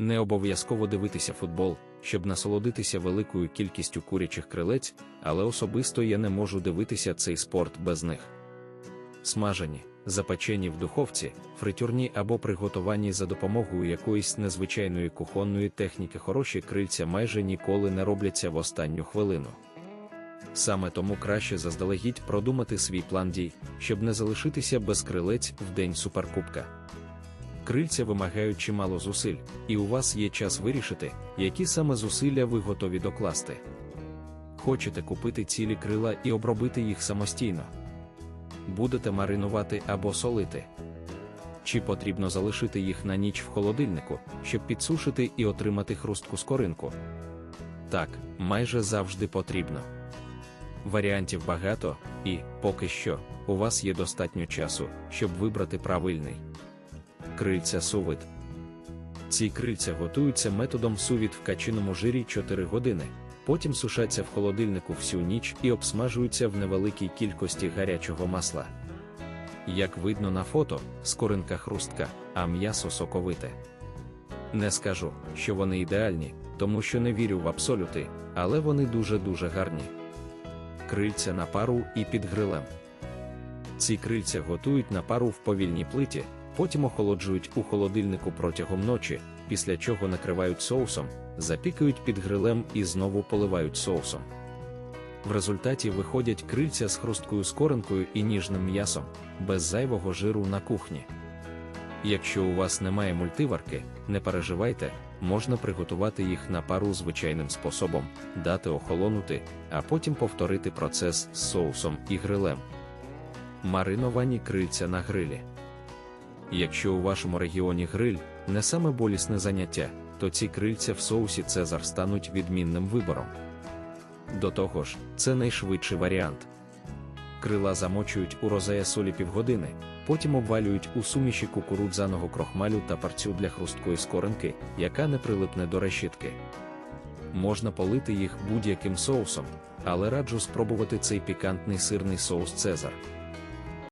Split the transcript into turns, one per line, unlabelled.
Не обов'язково дивитися футбол, щоб насолодитися великою кількістю курячих крилець, але особисто я не можу дивитися цей спорт без них. Смажені, запечені в духовці, фритюрні або приготовані за допомогою якоїсь незвичайної кухонної техніки хороші крильця майже ніколи не робляться в останню хвилину. Саме тому краще заздалегідь продумати свій план дій, щоб не залишитися без крилець в день суперкубка. Крильця вимагають чимало зусиль, і у вас є час вирішити, які саме зусилля ви готові докласти. Хочете купити цілі крила і обробити їх самостійно. Будете маринувати або солити. Чи потрібно залишити їх на ніч в холодильнику, щоб підсушити і отримати хрустку скоринку? Так, майже завжди потрібно. Варіантів багато, і, поки що, у вас є достатньо часу, щоб вибрати правильний. Крильця сувид. Ці крильця готуються методом сувід в качиному жирі 4 години, потім сушаться в холодильнику всю ніч і обсмажуються в невеликій кількості гарячого масла. Як видно на фото, скоринка хрустка, а м'ясо соковите. Не скажу, що вони ідеальні, тому що не вірю в абсолюти, але вони дуже-дуже гарні. Крильця на пару і під грилем. Ці крильця готують на пару в повільній плиті, потім охолоджують у холодильнику протягом ночі, після чого накривають соусом, запікають під грилем і знову поливають соусом. В результаті виходять крильця з хрусткою скоринкою і ніжним м'ясом, без зайвого жиру на кухні. Якщо у вас немає мультиварки, не переживайте, можна приготувати їх на пару звичайним способом, дати охолонути, а потім повторити процес з соусом і грилем. Мариновані крильця на грилі. Якщо у вашому регіоні гриль не саме болісне заняття, то ці крильця в соусі Цезар стануть відмінним вибором. До того ж, це найшвидший варіант. Крила замочують у розея солі півгодини, потім обвалюють у суміші кукурудзаного крохмалю та парцю для хрусткої скоринки, яка не прилипне до решітки. Можна полити їх будь-яким соусом, але раджу спробувати цей пікантний сирний соус Цезар.